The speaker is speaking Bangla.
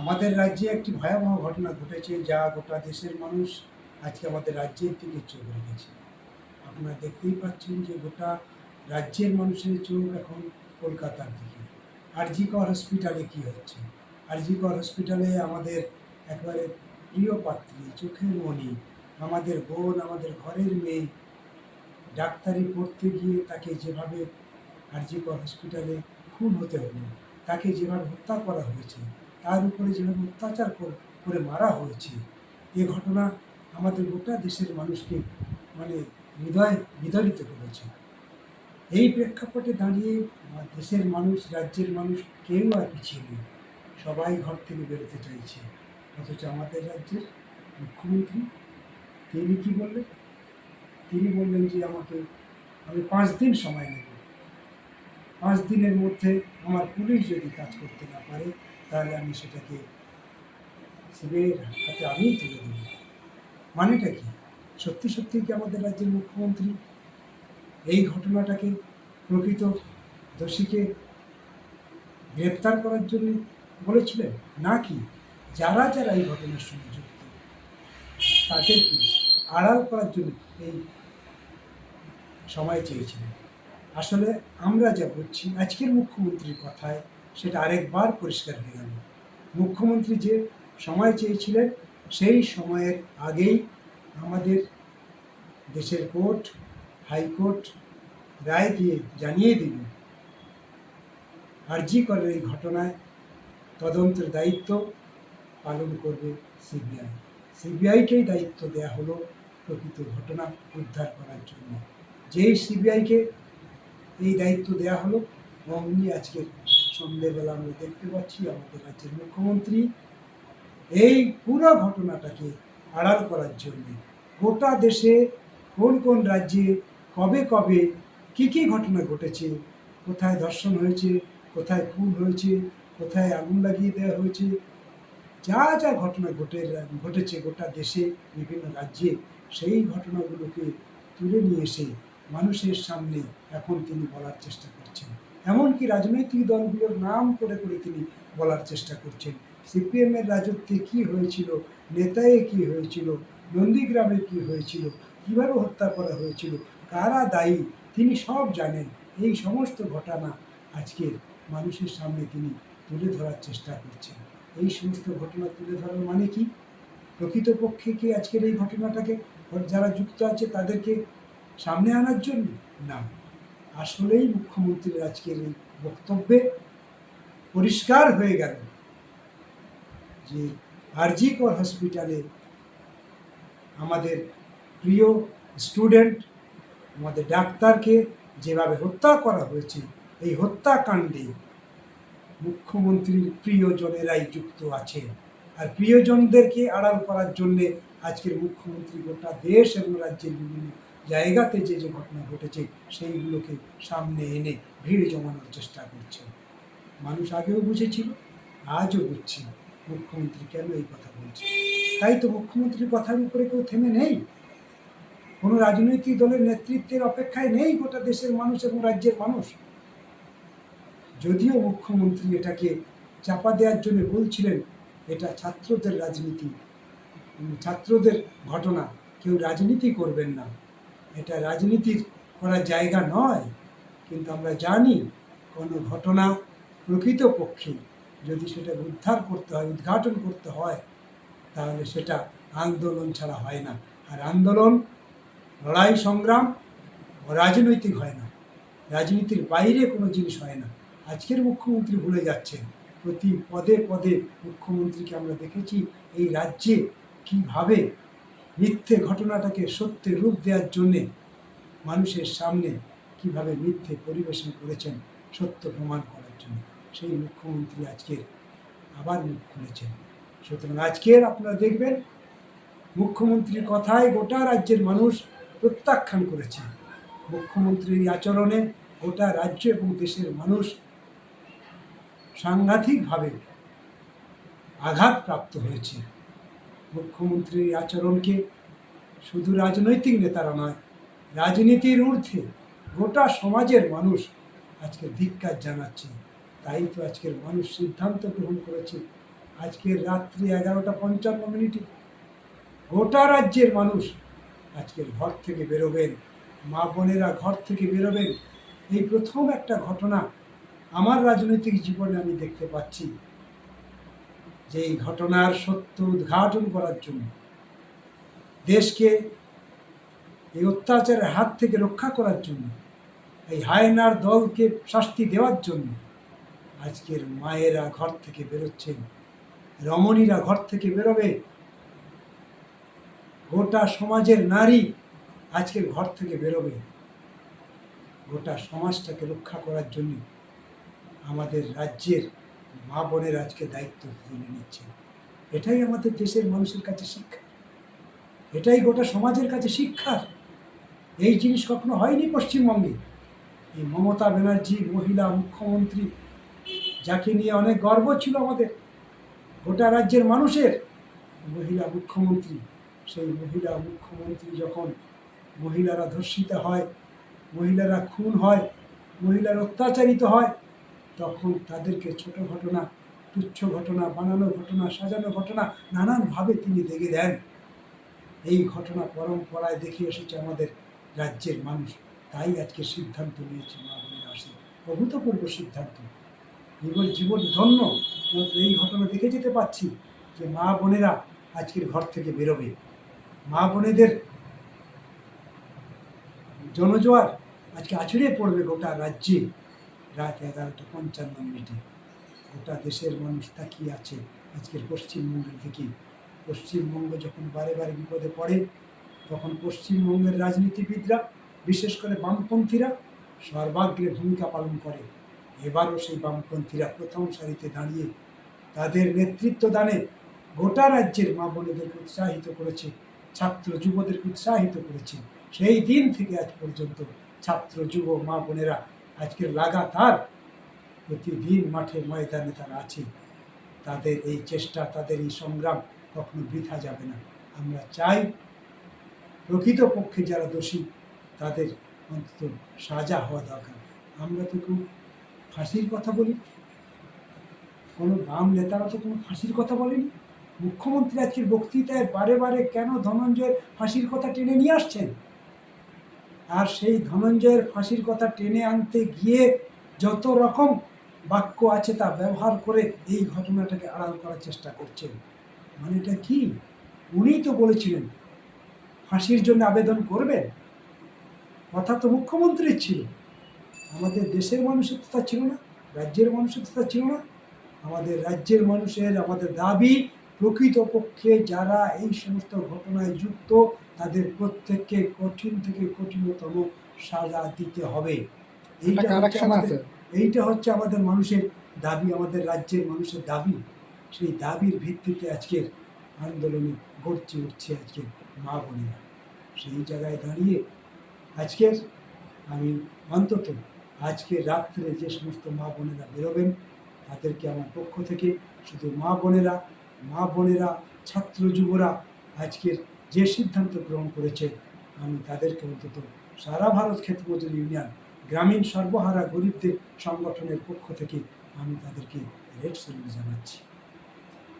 আমাদের রাজ্যে একটি ভয়াবহ ঘটনা ঘটেছে যা গোটা দেশের মানুষ আজকে আমাদের রাজ্যের দিকে চোখ রেখেছে। আপনারা দেখতেই পাচ্ছেন যে গোটা রাজ্যের মানুষের চোখ এখন কলকাতার দিকে। আরজিকর হসপিটালে কি হচ্ছে? আরজিকর হসপিটালে আমাদের একবারে প্রিয় পাত্রী, চোখের মণি আমাদের বোন, আমাদের ঘরের মেয়ে ডাক্তারি পড়তে গিয়ে তাকে যেভাবে আরজিকর হসপিটালে খুন হতে হলো, তাকে যেভাবে হত্যা করা হয়েছে তার উপরে যেভাবে অত্যাচার করে মারা হয়েছে, এ ঘটনা আমাদের গোটা দেশের মানুষকে মানে হৃদয় বিদরিত করেছে। এই প্রেক্ষাপটে দাঁড়িয়ে দেশের মানুষ, রাজ্যের মানুষ কেউ আর পিছিয়ে নেই। সবাই ঘর থেকে বেরোতে চাইছে। অথচ আমাদের রাজ্যের মুখ্যমন্ত্রী, তিনি কি বললেন? তিনি বললেন যে আমাকে আমি পাঁচ দিন সময় নেব। পাঁচ দিনের মধ্যে আমার পুলিশ যদি কাজ করতে না পারে তাহলে আমি সেটাকে সিবিআইয়ের হাতে আমিই তুলে দেব। মানেটা কি? সত্যি সত্যি কি আমাদের রাজ্যের মুখ্যমন্ত্রী এই ঘটনাটাকে প্রকৃত দোষীকে গ্রেপ্তার করার জন্য বলেছিলেন? নাকি যারা যারা এই ঘটনার সঙ্গে যুক্ত তাদেরকে আড়াল করার জন্য এই সময় চেয়েছিলেন? আসলে আমরা যা বুঝছি, আজকের মুখ্যমন্ত্রীর কথায় সেটা আরেকবার পরিষ্কার হয়ে গেল। মুখ্যমন্ত্রী যে সময় চেয়েছিলেন, সেই সময়ের আগেই আমাদের দেশের কোর্ট, হাইকোর্ট রায় দিয়ে জানিয়ে দিল আরজি করার এই ঘটনায় তদন্তের দায়িত্ব পালন করবে সিবিআই। সিবিআইকেই দায়িত্ব দেয়া হলো প্রকৃত ঘটনা উদ্ধার করার জন্য। যেই সিবিআইকে এই দায়িত্ব দেয়া হলো, অমনি আজকে সন্ধ্যেবেলা আমরা দেখতে পাচ্ছি, আমাদের রাজ্যের মুখ্যমন্ত্রী। এই পুরো ঘটনাটাকে আড়াল করার জন্য গোটা দেশে কোন কোন রাজ্যে, কবে কবে, কি কি ঘটনা ঘটেছে, কোথায় ধর্ষণ হয়েছে, কোথায় খুন হয়েছে, কোথায় আগুন লাগিয়ে দেওয়া হয়েছে, যা যা ঘটনা ঘটে, ঘটেছে গোটা দেশে, বিভিন্ন রাজ্যে, সেই ঘটনাগুলোকে তুলে নিয়ে এসে মানুষের সামনে এখন তিনি বলার চেষ্টা করছেন। এমনকি রাজনৈতিক দলগুলোর নাম করে করে তিনি বলার চেষ্টা করছেন। সিপিএমের রাজত্বে কি হয়েছিল, নেতায়ে কি হয়েছিল, নন্দীগ্রামে কি হয়েছিল, কীভাবে হত্যা করা হয়েছিল, কারা দায়ী, তিনি সব জানেন। এই সমস্ত ঘটনা আজকে মানুষের সামনে তিনি তুলে ধরার চেষ্টা করছেন। এই সমস্ত ঘটনা তুলে ধরার মানে কি? প্রকৃতপক্ষে কি আজকের এই ঘটনাটাকে যারা যুক্ত আছে তাদেরকে সামনে আনার জন্য? না। আসলেই মুখ্যমন্ত্রীর আজকের এই বক্তব্যে পরিষ্কার হয়ে গেল যে আরজিকর হসপিটালে আমাদের প্রিয় স্টুডেন্ট, আমাদের ডাক্তারকে যেভাবে হত্যা করা হয়েছে, এই হত্যাকাণ্ডে মুখ্যমন্ত্রীর প্রিয়জনেরাই যুক্ত আছে। আর প্রিয়জনদেরকে আড়াল করার জন্যে আজকের মুখ্যমন্ত্রী গোটা দেশ এবং রাজ্যের বিভিন্ন জায়গাতে যে যে ঘটনা ঘটেছে, সেইগুলোকে সামনে এনে ভিড় জমানোর চেষ্টা করছে। মানুষ আগেও বুঝেছিল, আজও বুঝছি মুখ্যমন্ত্রী কেন এই কথা বলছে। তাই তো মুখ্যমন্ত্রীর কথার উপরে কেউ থেমে নেই। কোনো রাজনৈতিক দলের নেতৃত্বের অপেক্ষায় নেই গোটা দেশের মানুষ এবং রাজ্যের মানুষ। যদিও মুখ্যমন্ত্রী এটাকে চাপা দেওয়ার জন্য বলছিলেন, এটা ছাত্রদের রাজনীতি, ছাত্রদের ঘটনা, কেউ রাজনীতি করবেন না। এটা রাজনীতির করার জায়গা নয়। কিন্তু আমরা জানি কোনো ঘটনা প্রকৃতপক্ষে যদি সেটা উদ্ধার করতে হয়, উদ্ঘাটন করতে হয়, তাহলে সেটা আন্দোলন ছাড়া হয় না। আর আন্দোলন, লড়াই, সংগ্রাম রাজনৈতিক হয় না। রাজনীতির বাইরে কোনো জিনিস হয় না। আজকের মুখ্যমন্ত্রী ভুলে যাচ্ছেন। প্রতি পদে পদে মুখ্যমন্ত্রীকে আমরা দেখেছি এই রাজ্যে কীভাবে মিথ্যে ঘটনাটাকে সত্যের রূপ দেওয়ার জন্যে মানুষের সামনে কীভাবে মিথ্যে পরিবেশন করেছেন, সত্য প্রমাণ করার জন্য। সেই মুখ্যমন্ত্রী আজকের আবার মুখ খুলেছেন। সুতরাং আজকের আপনারা দেখবেন, মুখ্যমন্ত্রীর কথায় গোটা রাজ্যের মানুষ প্রত্যাখ্যান করেছে। মুখ্যমন্ত্রীর আচরণে গোটা রাজ্য এবং দেশের মানুষ সাংঘাতিকভাবে আঘাতপ্রাপ্ত হয়েছে। মুখ্যমন্ত্রীর আচরণকে শুধু রাজনৈতিক নেতারা নয়, রাজনীতির ঊর্ধ্বে গোটা সমাজের মানুষ আজকে ধিক্কার জানাচ্ছে। তাই তো আজকের মানুষ সিদ্ধান্ত গ্রহণ করেছে। আজকের রাত্রি এগারোটা পঞ্চান্ন মিনিটে গোটা রাজ্যের মানুষ আজকের ঘর থেকে বেরোবেন, মা বোনেরা ঘর থেকে বেরোবেন। এই প্রথম একটা ঘটনা আমার রাজনৈতিক জীবনে আমি দেখতে পাচ্ছি। যে এই ঘটনার সত্য উদ্ঘাটন করার জন্য দেশকে এই অত্যাচারের হাত থেকে রক্ষা করার জন্য, এই হায়নার দলকে শাস্তি দেওয়ার জন্য আজকের মায়েরা ঘর থেকে বেরোচ্ছেন, রমণীরা ঘর থেকে বেরোবে। গোটা সমাজের নারী আজকের ঘর থেকে বেরোবে। গোটা সমাজটাকে রক্ষা করার জন্য আমাদের রাজ্যের মা বোনের আজকে দায়িত্ব তুলে নিচ্ছেন। এটাই আমাদের দেশের মানুষের কাছে শিক্ষা। এটাই গোটা সমাজের কাছে শিক্ষার এই জিনিস কখনো হয়নি পশ্চিমবঙ্গে। এই মমতা ব্যানার্জি, মহিলা মুখ্যমন্ত্রী, যাকে নিয়ে অনেক গর্ব ছিল আমাদের। গোটা রাজ্যের মানুষের মহিলা মুখ্যমন্ত্রী। সেই মহিলা মুখ্যমন্ত্রী যখন মহিলারা ধর্ষিত হয়, মহিলারা খুন হয়, মহিলারা অত্যাচারিত হয় তখন তাদেরকে ছোট ঘটনা, তুচ্ছ ঘটনা, বানানো ঘটনা, সাজানো ঘটনা নানানভাবে তিনি দেখে দেন। এই ঘটনা পরম্পরায় দেখে এসেছে আমাদের রাজ্যের মানুষ। তাই আজকে সিদ্ধান্ত নিয়েছে মা বোনের আসে। অভূতপূর্ব সিদ্ধান্ত। জীবন জীবন ধন্য। এই ঘটনা দেখে যেতে পাচ্ছি যে মা বোনেরা আজকের ঘর থেকে বেরোবে। মা বোনেদের জনজোয়ার আজকে আছড়ে পড়বে গোটা রাজ্যে। রাত এগারোটা পঞ্চান্ন মিনিটে। গোটা দেশের মানুষ তাকিয়ে আছে আজকের পশ্চিমবঙ্গের দিকে। পশ্চিমবঙ্গ যখন বারে বারে বিপদে পড়ে, তখন পশ্চিমবঙ্গের রাজনীতিবিদরা, বিশেষ করে বামপন্থীরা, সর্বাগ্রে ভূমিকা পালন করে। এবারও সেই বামপন্থীরা প্রথম সারিতে দাঁড়িয়ে তাদের নেতৃত্ব দানে গোটা রাজ্যের মা বোনেদেরকে উৎসাহিত করেছে, ছাত্র যুবদেরকে উৎসাহিত করেছে। সেই দিন থেকে আজ পর্যন্ত ছাত্র, যুব, মা বোনেরা আজকের লাগাতার প্রতিদিন মাঠে ময়দানে তারা আছে তাদের এই চেষ্টা, তাদের এই সংগ্রাম কখনো বৃথা যাবে না। আমরা চাই প্রকৃতপক্ষে যারা দোষী, তাদের অন্তত সাজা হওয়া দরকার। আমরা তো কেউ ফাঁসির কথা বলি? কোনো বাম নেতারা তো কোনো ফাঁসির কথা বলেনি? মুখ্যমন্ত্রী আজকের বক্তৃতায় বারে বারে কেন ধনঞ্জয়ের ফাঁসির কথা টেনে নিয়ে আসছেন? আর সেই ধনঞ্জয়ের ফাঁসির কথা টেনে আনতে গিয়ে যত রকম বাক্য আছে তা ব্যবহার করে এই ঘটনাটাকে আড়াল করার চেষ্টা করছেন। মানে এটা কি? উনিই তো বলেছিলেন, ফাঁসির জন্য আবেদন করবেন। কথা তো মুখ্যমন্ত্রীর ছিল। আমাদের দেশের মানুষের তো তা ছিল না, রাজ্যের মানুষের তো তা ছিল না। আমাদের রাজ্যের মানুষের আমাদের দাবি প্রকৃতপক্ষে যারা এই সমস্ত ঘটনায় যুক্ত তাদের প্রত্যেককে কঠিন থেকে কঠিনতম সাজা দিতে হবে। এইটা হচ্ছে আমাদের এইটা হচ্ছে আমাদের মানুষের দাবি আমাদের রাজ্যের মানুষের দাবি। সেই দাবির ভিত্তিতে আজকের আন্দোলনে গড়ছে উঠছে আজকের মা বোনেরা। সেই জায়গায় দাঁড়িয়ে আজকের আমি অন্তত আজকে রাত্রে যে সমস্ত মা বোনেরা বেরোবেন তাদেরকে আমার পক্ষ থেকে শুধু মা বোনেরা মা বোনেরা, ছাত্র যুবরা আজকের যে সিদ্ধান্ত গ্রহণ করেছে, আমি তাদেরকে অন্তত সারা ভারত ক্ষেত্র মজুর ইউনিয়ন, গ্রামীণ সর্বহারা গরিবদের সংগঠনের পক্ষ থেকে আমি তাদেরকে রেড সার্ভিস জানাচ্ছি।